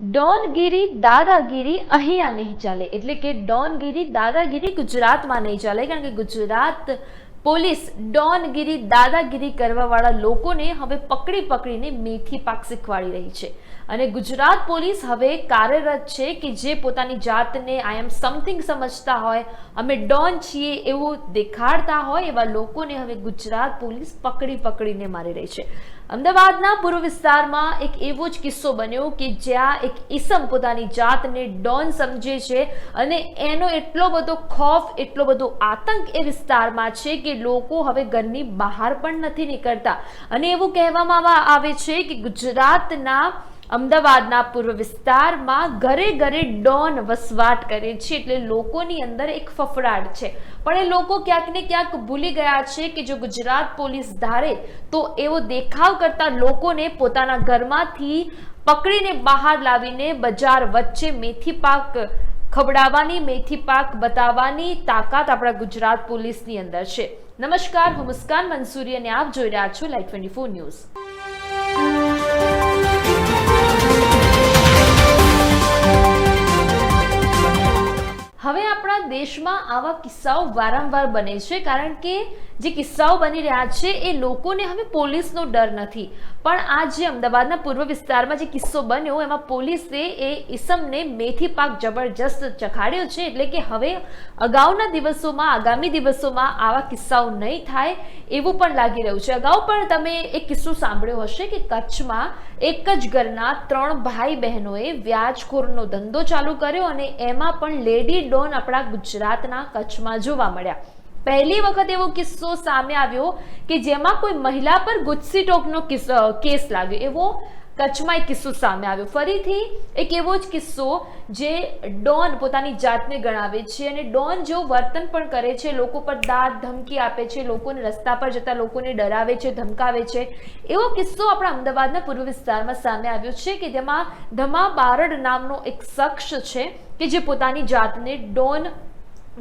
ડોનગીરી દાદાગીરી અહીંયા નહીં ચાલે. એટલે કે ડોનગીરી દાદાગીરી ગુજરાતમાં નહીં ચાલે, કારણ કે ગુજરાત પોલીસ ડોનગીરી દાદાગીરી કરવાવાળા લોકોને હવે પકડી પકડીને મેથી પાક શીખવાડી રહી છે. અને ગુજરાત પોલીસ હવે કાર્યરત છે કે જે પોતાની જાતને આઈ એમ સમથિંગ સમજતા હોય, અમે ડોન છીએ એવું દેખાડતા હોય એવા લોકોને હવે ગુજરાત પોલીસ પકડી પકડીને મારી રહી છે. અમદાવાદના પૂર્વ વિસ્તારમાં એક એવો જ કિસ્સો બન્યો કે જ્યાં એક ઈસમ પોતાની જાતને ડોન સમજે છે અને એનો એટલો બધો ખોફ, એટલો બધો આતંક એ વિસ્તારમાં છે કે લોકો હવે ઘરની બહાર પણ નથી નીકળતા. અને એવું કહેવામાં આવે છે કે ગુજરાતના અમદાવાદના પૂર્વ વિસ્તારમાં ઘરે ઘરે ડોન વસવાટ કરે છે એટલે લોકોની અંદર એક ફફડાટ છે. પણ એ લોકો ક્યાંક ને ક્યાંક ભૂલી ગયા છે કે જો ગુજરાત પોલીસ ધારે તો એવો દેખાવ કરતા લોકોને પોતાના ઘરમાંથી પકડીને બહાર લાવીને બજાર વચ્ચે મેથી પાક ખવડાવવાની, મેથી પાક બતાવવાની તાકાત આપણા ગુજરાત પોલીસની અંદર છે. નમસ્કાર, હું મુસ્કાન મંસૂરી અને આપ જોઈ રહ્યા છો લાઈવ ટ્વેન્ટી ફોર ન્યૂઝ આપણા દેશમાં આવા કિસ્સાઓ વારંવાર બને છે, કારણ કે જે કિસ્સાઓ બની રહ્યા છે, એ લોકોને હવે પોલીસનો ડર નથી. પણ આ જે અમદાવાદના પૂર્વ વિસ્તારમાં જે કિસ્સો બન્યો, એમાં પોલીસે એ ઈસમને મેથી પાક જબરજસ્ત ચખાડ્યો છે, એટલે કે હવે અગાઉના દિવસોમાં, આગામી દિવસોમાં આવા કિસ્સાઓ નહીં થાય એવું પણ લાગી રહ્યું છે. અગાઉ પણ તમે એક કિસ્સો સાંભળ્યો હશે કે કચ્છમાં એક જ ઘરના ત્રણ ભાઈ બહેનોએ વ્યાજખોરનો ધંધો ચાલુ કર્યો અને એમાં પણ લેડી ડોન આપણા ગુજરાતના કચ્છમાં જોવા મળ્યા. પહેલી વખત એવો કિસ્સો સામે આવ્યો કે જેમાં કોઈ મહિલા પર ગુજસી ટોકનો કેસ લાગ્યો. એવો કચ્છમાં એક કિસ્સો સામે આવ્યો. ફરીથી એક એવો જ કિસ્સો જે ડોન પોતાની જાતને ગણાવે છે અને ડોન જેવું વર્તન પણ કરે છે, લોકો પર દાંત ધમકી આપે છે, લોકોને રસ્તા પર જતા લોકોને ડરાવે છે, ધમકાવે છે, એવો કિસ્સો આપણા અમદાવાદના પૂર્વ વિસ્તારમાં સામે આવ્યો છે કે જેમાં ધમા બારડ નામનો એક શખ્સ છે કે જે પોતાની જાતને ડોન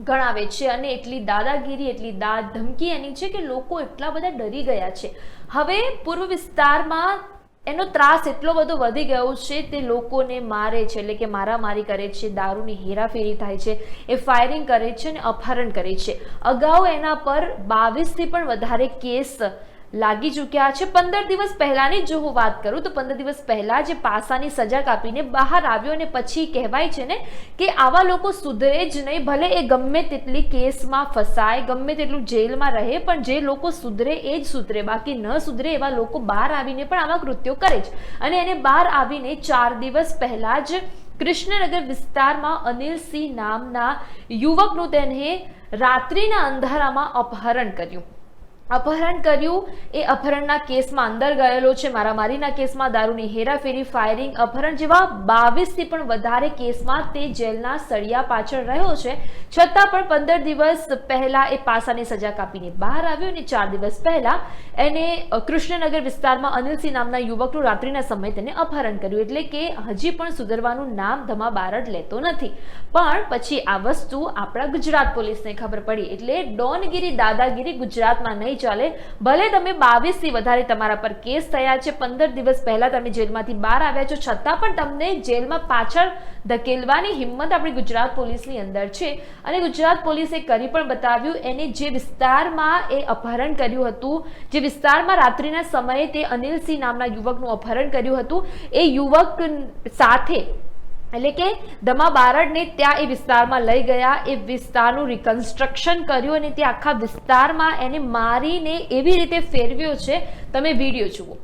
ગણાવે છે અને એટલી દાદાગીરી, એટલી દાદ, ધમકી એની છે કે લોકો એટલા બધા ડરી ગયા છે. હવે પૂર્વ વિસ્તારમાં એનો ત્રાસ એટલો બધો વધી ગયો છે તે લોકોને મારે છે, એટલે કે મારામારી કરે છે, દારૂની હેરાફેરી થાય છે, એ ફાયરિંગ કરે છે અને અપહરણ કરે છે. અગાઉ એના પર બાવીસથી પણ વધારે કેસ લાગી ચૂક્યા છે. પંદર દિવસ પહેલાની જ હું વાત કરું તો પંદર દિવસ પહેલા જે પાસાની સજા કાપીને બહાર આવ્યો અને પછી કહેવાય છે ને કે આવા લોકો સુધરે જ નહીં. ભલે એ ગમે તેટલી કેસમાં ફસાય, ગમે તેટલું જેલમાં રહે, પણ જે લોકો સુધરે એ જ સુધરે. બાકી ન સુધરે એવા લોકો બહાર આવીને પણ આવા કૃત્યો કરે જ અને એને બહાર આવીને ચાર દિવસ પહેલા જ કૃષ્ણનગર વિસ્તારમાં અનિલસિંહ નામના યુવકનું તેને રાત્રિના અંધારામાં અપહરણ કર્યું. અપહરણ કર્યું. એ અપહરણના કેસમાં અંદર ગયેલો છે. મારામારીના કેસમાં દારૂની હેરાફેરી ફાયરિંગ અપહરણ જેવા બાવીસથી પણ વધારે કેસમાં તે જેલના સળિયા પાછળ રહ્યો છે. છતાં પણ પંદર દિવસ પહેલાં એ પાસાની સજા કાપીને બહાર આવ્યો અને ચાર દિવસ પહેલાં એને કૃષ્ણનગર વિસ્તારમાં અનિલસિંહ નામના યુવકનું રાત્રિના સમયે તેને અપહરણ કર્યું. એટલે કે હજી પણ સુધરવાનું નામ ધમા બારડ લેતો નથી. પણ પછી આ વસ્તુ આપણા ગુજરાત પોલીસને ખબર પડી. એટલે ડોનગીરી દાદાગીરી ગુજરાતમાં નહીં ચાલે. ભલે તમે બાવીસથી વધારે તમારા પર કેસ થયા છે, પંદર દિવસ પહેલા તમે જેલમાંથી બહાર આવ્યા છો, છતાં પણ તમને જેલમાં પાછળ ધકેલવાની હિંમત આપણી ગુજરાત પોલીસની અંદર છે. અને ગુજરાત પોલીસે કરી પણ બતાવ્યું, એને જે વિસ્તારમાં એ અપહરણ કર્યું હતું, જે વિસ્તારમાં રાત્રિના સમયે તે અનિલસિંહ નામના યુવકનું અપહરણ કર્યું હતું, એ યુવક સાથે એટલે કે દમા બારડને ત્યાં એ વિસ્તારમાં લઈ ગયા, એ વિસ્તારનું રિકન્સ્ટ્રક્શન કર્યું અને તે આખા વિસ્તારમાં એને મારીને એવી રીતે ફેરવ્યો છે. તમે વીડિયો જુઓ.